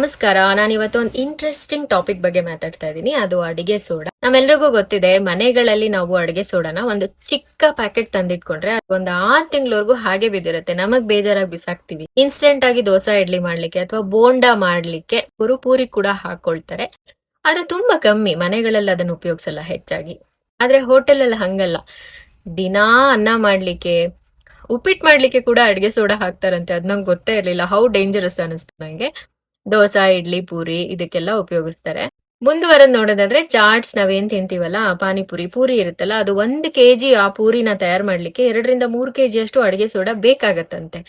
ನಮಸ್ಕಾರ. ನಾನು ಇವತ್ತು ಒಂದು ಇಂಟ್ರೆಸ್ಟಿಂಗ್ ಟಾಪಿಕ್ ಬಗ್ಗೆ ಮಾತಾಡ್ತಾ ಇದ್ದೀನಿ. ಅದು ಅಡಿಗೆ ಸೋಡಾ. ನಮ್ಮೆಲ್ರಿಗೂ ಗೊತ್ತಿದೆ, ಮನೆಗಳಲ್ಲಿ ನಾವು ಅಡಿಗೆ ಸೋಡಾನ ಒಂದು ಚಿಕ್ಕ ಪ್ಯಾಕೆಟ್ ತಂದಿಟ್ಕೊಂಡ್ರೆ ಒಂದು ಆರ್ ತಿಂಗಳವರೆಗೂ ಹಾಗೆ ಬಿದ್ದಿರುತ್ತೆ. ನಮಗ್ ಬೇಜಾರಾಗಿ ಬಿಸಾಕ್ತಿವಿ. ಇನ್ಸ್ಟೆಂಟ್ ಆಗಿ ದೋಸೆ ಇಡ್ಲಿ ಮಾಡ್ಲಿಕ್ಕೆ ಅಥವಾ ಬೋಂಡಾ ಮಾಡ್ಲಿಕ್ಕೆ ಪುರುಪೂರಿ ಕೂಡ ಹಾಕೊಳ್ತಾರೆ. ಆದ್ರೆ ತುಂಬಾ ಕಮ್ಮಿ. ಮನೆಗಳಲ್ಲಿ ಅದನ್ನ ಉಪಯೋಗಿಸಲ್ಲ ಹೆಚ್ಚಾಗಿ. ಆದ್ರೆ ಹೋಟೆಲ್ ಅಲ್ಲಿ ಹಂಗಲ್ಲ. ದಿನಾ ಅನ್ನ ಮಾಡ್ಲಿಕ್ಕೆ ಉಪ್ಪಿಟ್ಟು ಮಾಡ್ಲಿಕ್ಕೆ ಕೂಡ ಅಡಿಗೆ ಸೋಡಾ ಹಾಕ್ತಾರಂತೆ. ಅದ್ ನಂಗೆ ಗೊತ್ತೇ ಇರ್ಲಿಲ್ಲ. ಹೌ ಡೇಂಜರಸ್ ಅನಿಸ್ತು ನಂಗೆ. ದೋಸೆ, ಇಡ್ಲಿ, ಪೂರಿ ಇದಕ್ಕೆಲ್ಲ ಉಪಯೋಗಿಸ್ತಾರೆ. ಮುಂದುವರೆದ್ ನೋಡೋದಾದ್ರೆ ಚಾಟ್ಸ್ ನಾವೇನ್ ತಿಂತೀವಲ್ಲ ಪಾನಿಪುರಿ, ಪೂರಿ ಇರುತ್ತಲ್ಲ, ಅದು ಒಂದ್ ಕೆಜಿ ಆ ಪೂರಿನ ತಯಾರು ಮಾಡ್ಲಿಕ್ಕೆ ಎರಡರಿಂದ ಮೂರ್ ಕೆಜಿ ಅಷ್ಟು ಅಡಿಗೆ ಸೋಡಾ ಬೇಕಾಗತ್ತಂತೆ.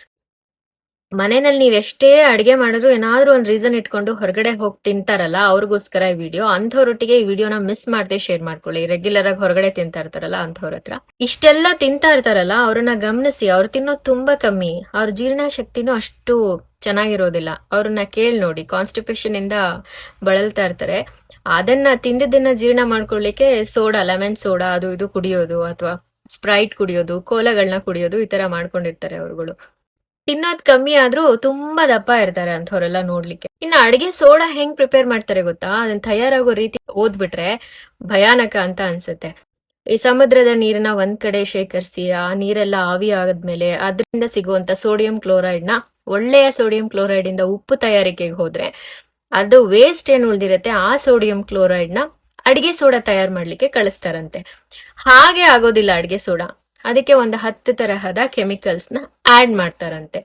ಮನೆಯಲ್ಲಿ ನೀವ್ ಎಷ್ಟೇ ಅಡಿಗೆ ಮಾಡಿದ್ರು ಏನಾದ್ರೂ ಒಂದ್ ರೀಸನ್ ಇಟ್ಕೊಂಡು ಹೊರಗಡೆ ಹೋಗಿ ತಿಂತಾರಲ್ಲ, ಅವ್ರಿಗೋಸ್ಕರ ಈ ವಿಡಿಯೋ ಅಂಥವ್ರೊಟ್ಟಿಗೆ ಈ ವಿಡಿಯೋನ ಮಿಸ್ ಮಾಡದೆ ಶೇರ್ ಮಾಡ್ಕೊಳ್ಳಿ. ರೆಗ್ಯುಲರ್ ಆಗಿ ಹೊರಗಡೆ ತಿಂತಾ ಇರ್ತಾರಲ್ಲ ಅಂಥವ್ರ ಹತ್ರ. ಇಷ್ಟೆಲ್ಲ ತಿಂತಾ ಇರ್ತಾರಲ್ಲ, ಅವ್ರನ್ನ ಗಮನಿಸಿ. ಅವ್ರು ತಿನ್ನೋದು ತುಂಬಾ ಕಮ್ಮಿ. ಅವ್ರ ಜೀರ್ಣ ಶಕ್ತಿನೂ ಅಷ್ಟು ಚೆನ್ನಾಗಿರೋದಿಲ್ಲ. ಅವ್ರನ್ನ ಕೇಳಿ ನೋಡಿ. ಕಾನ್ಸ್ಟಿಪೇಷನ್ ಇಂದ ಬಳಲ್ತಾ ಇರ್ತಾರೆ. ಅದನ್ನ ತಿಂದಿದ್ದನ್ನ ಜೀರ್ಣ ಮಾಡ್ಕೊಳ್ಳಿಕ್ಕೆ ಸೋಡಾ ಲೆಮನ್ ಸೋಡಾ, ಅದು ಇದು ಕುಡಿಯೋದು, ಅಥವಾ ಸ್ಪ್ರೈಟ್ ಕುಡಿಯೋದು ಕೋಲಗಳನ್ನ ಕುಡಿಯೋದು ಈ ತರ ಮಾಡ್ಕೊಂಡಿರ್ತಾರೆ ಅವ್ರುಗಳು. ತಿನ್ನೋದ್ ಕಮ್ಮಿ ಆದ್ರೂ ತುಂಬಾ ದಪ್ಪ ಇರ್ತಾರೆ ಅಂಥವ್ರೆಲ್ಲ ನೋಡ್ಲಿಕ್ಕೆ. ಇನ್ನು ಅಡಿಗೆ ಸೋಡಾ ಹೆಂಗ್ ಪ್ರಿಪೇರ್ ಮಾಡ್ತಾರೆ ಗೊತ್ತಾ? ಅದನ್ನ ತಯಾರಾಗೋ ರೀತಿ ಓದ್ಬಿಟ್ರೆ ಭಯಾನಕ ಅಂತ ಅನ್ಸುತ್ತೆ. ಈ ಸಮುದ್ರದ ನೀರನ್ನ ಒಂದ್ ಕಡೆ ಶೇಖರಿಸಿ, ಆ ನೀರೆಲ್ಲ ಆವಿ ಆದ್ಮೇಲೆ ಅದರಿಂದ ಸಿಗುವಂತ ಸೋಡಿಯಂ ಕ್ಲೋರೈಡ್ನ ಒಳ್ಳೆಯ ಸೋಡಿಯಂ ಕ್ಲೋರೈಡ್ ಇಂದ ಉಪ್ಪು ತಯಾರಿಕೆಗೆ ಹೋದ್ರೆ ಅದು ವೇಸ್ಟ್ ಏನ್ ಉಳ್ದಿರತ್ತೆ, ಆ ಸೋಡಿಯಂ ಕ್ಲೋರೈಡ್ನ ಅಡಿಗೆ ಸೋಡಾ ತಯಾರು ಮಾಡ್ಲಿಕ್ಕೆ ಕಳಿಸ್ತಾರಂತೆ. ಹಾಗೆ ಆಗೋದಿಲ್ಲ ಅಡಿಗೆ ಸೋಡಾ. ಅದಕ್ಕೆ ಒಂದು ಹತ್ತು ತರಹದ ಕೆಮಿಕಲ್ಸ್ನ ಆ್ಯಡ್ ಮಾಡ್ತಾರಂತೆ.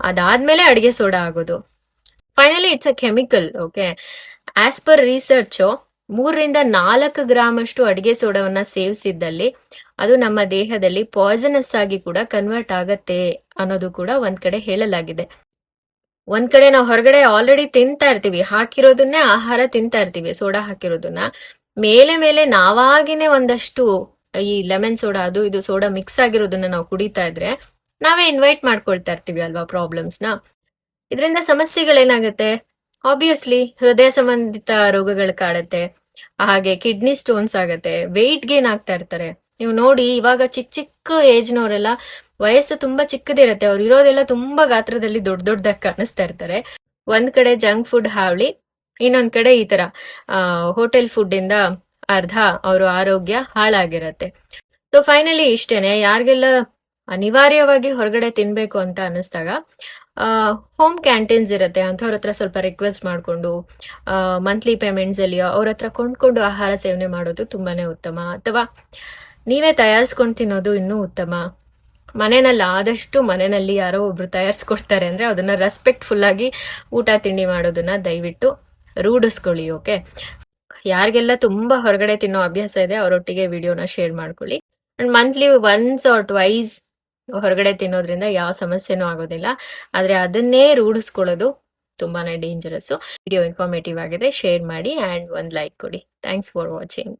ಅದಾದ್ಮೇಲೆ ಅಡಿಗೆ ಸೋಡಾ ಆಗೋದು. Finally it's uh chemical okay as per research ಮೂರರಿಂದ ನಾಲ್ಕು ಗ್ರಾಮ್ ಅಷ್ಟು ಅಡಿಗೆ ಸೋಡಾವನ್ನ ಸೇವಿಸಿದ್ದಲ್ಲಿ ಅದು ನಮ್ಮ ದೇಹದಲ್ಲಿ ಪಾಯ್ಸನಸ್ ಆಗಿ ಕೂಡ ಕನ್ವರ್ಟ್ ಆಗತ್ತೆ ಅನ್ನೋದು ಕೂಡ ಒಂದ್ ಕಡೆ ಹೇಳಲಾಗಿದೆ. ಒಂದ್ ಕಡೆ ನಾವು ಹೊರಗಡೆ ಆಲ್ರೆಡಿ ತಿಂತಾ ಇರ್ತೀವಿ. ಹಾಕಿರೋದನ್ನೇ ಆಹಾರ ತಿಂತಾ ಇರ್ತೀವಿ, ಸೋಡಾ ಹಾಕಿರೋದನ್ನ. ಮೇಲೆ ಮೇಲೆ ನಾವಾಗಿನೇ ಒಂದಷ್ಟು ಈ ಲೆಮನ್ ಸೋಡಾ ಅದು ಇದು ಸೋಡಾ ಮಿಕ್ಸ್ ಆಗಿರೋದನ್ನ ನಾವು ಕುಡಿತಾ ಇದ್ರೆ ನಾವೇ ಇನ್ವೈಟ್ ಮಾಡ್ಕೊಳ್ತಾ ಇರ್ತೀವಿ ಅಲ್ವಾ ಪ್ರಾಬ್ಲಮ್ಸ್ನ? ಇದರಿಂದ ಸಮಸ್ಯೆಗಳೇನಾಗುತ್ತೆ? ಆಬ್ವಿಯಸ್ಲಿ ಹೃದಯ ಸಂಬಂಧಿತ ರೋಗಗಳು ಕಾಡುತ್ತೆ. ಹಾಗೆ ಕಿಡ್ನಿ ಸ್ಟೋನ್ಸ್ ಆಗತ್ತೆ. ವೆಯ್ಟ್ ಗೇನ್ ಆಗ್ತಾ ಇರ್ತಾರೆ. ನೀವು ನೋಡಿ ಇವಾಗ ಚಿಕ್ಕ ಚಿಕ್ಕ ಏಜ್ನವರೆಲ್ಲ ವಯಸ್ಸು ತುಂಬಾ ಚಿಕ್ಕದಿರತ್ತೆ. ಅವ್ರು ಇರೋದೆಲ್ಲ ತುಂಬಾ ಗಾತ್ರದಲ್ಲಿ ದೊಡ್ಡ ದೊಡ್ಡದಾಗಿ ಕಾಣಿಸ್ತಾ ಇರ್ತಾರೆ. ಒಂದ್ ಕಡೆ ಜಂಕ್ ಫುಡ್ ಹಾವಳಿ, ಇನ್ನೊಂದ್ ಕಡೆ ಈ ತರ ಹೋಟೆಲ್ ಫುಡ್ ಇಂದ ಅರ್ಧ ಅವ್ರ ಆರೋಗ್ಯ ಹಾಳಾಗಿರತ್ತೆ. ಸೊ ಫೈನಲಿ ಇಷ್ಟೇನೆ, ಯಾರಿಗೆಲ್ಲ ಅನಿವಾರ್ಯವಾಗಿ ಹೊರಗಡೆ ತಿನ್ಬೇಕು ಅಂತ ಅನಿಸ್ದಾಗ ಹೋಮ್ ಕ್ಯಾಂಟೀನ್ಸ್ ಇರುತ್ತೆ, ಅಂಥವ್ರ ಹತ್ರ ಸ್ವಲ್ಪ ರಿಕ್ವೆಸ್ಟ್ ಮಾಡಿಕೊಂಡು ಮಂತ್ಲಿ ಪೇಮೆಂಟ್ಸ್ ಅಲ್ಲಿ ಅವ್ರ ಹತ್ರ ಕೊಂಡ್ಕೊಂಡು ಆಹಾರ ಸೇವನೆ ಮಾಡೋದು ತುಂಬಾನೇ ಉತ್ತಮ. ಅಥವಾ ನೀವೇ ತಯಾರಿಸ್ಕೊಂಡು ತಿನ್ನೋದು ಇನ್ನೂ ಉತ್ತಮ. ಮನೆಯಲ್ಲಿ ಆದಷ್ಟು ಮನೆಯಲ್ಲಿ ಯಾರೋ ಒಬ್ರು ತಯಾರಿಸ್ಕೊಡ್ತಾರೆ ಅಂದ್ರೆ ಅದನ್ನ ರೆಸ್ಪೆಕ್ಟ್ಫುಲ್ ಆಗಿ ಊಟ ತಿಂಡಿ ಮಾಡೋದನ್ನ ದಯವಿಟ್ಟು ರೂಢಿಸ್ಕೊಳ್ಳಿ ಓಕೆ ಯಾರಿಗೆಲ್ಲ ತುಂಬಾ ಹೊರಗಡೆ ತಿನ್ನೋ ಅಭ್ಯಾಸ ಇದೆ, ಅವರೊಟ್ಟಿಗೆ ವಿಡಿಯೋನ ಶೇರ್ ಮಾಡ್ಕೊಳ್ಳಿ. And monthly once or twice ಹೊರಗಡೆ ತಿನ್ನೋದ್ರಿಂದ ಯಾವ ಸಮಸ್ಯೆನೂ ಆಗೋದಿಲ್ಲ. ಆದ್ರೆ ಅದನ್ನೇ ರೂಢಿಸ್ಕೊಳ್ಳೋದು ತುಂಬಾನೇ ಡೇಂಜರಸ್ ವಿಡಿಯೋ ಇನ್ಫಾರ್ಮೇಟಿವ್ ಆಗಿದೆ, ಶೇರ್ ಮಾಡಿ ಅಂಡ್ ಒಂದ್ ಲೈಕ್ ಕೊಡಿ. Thanks for watching.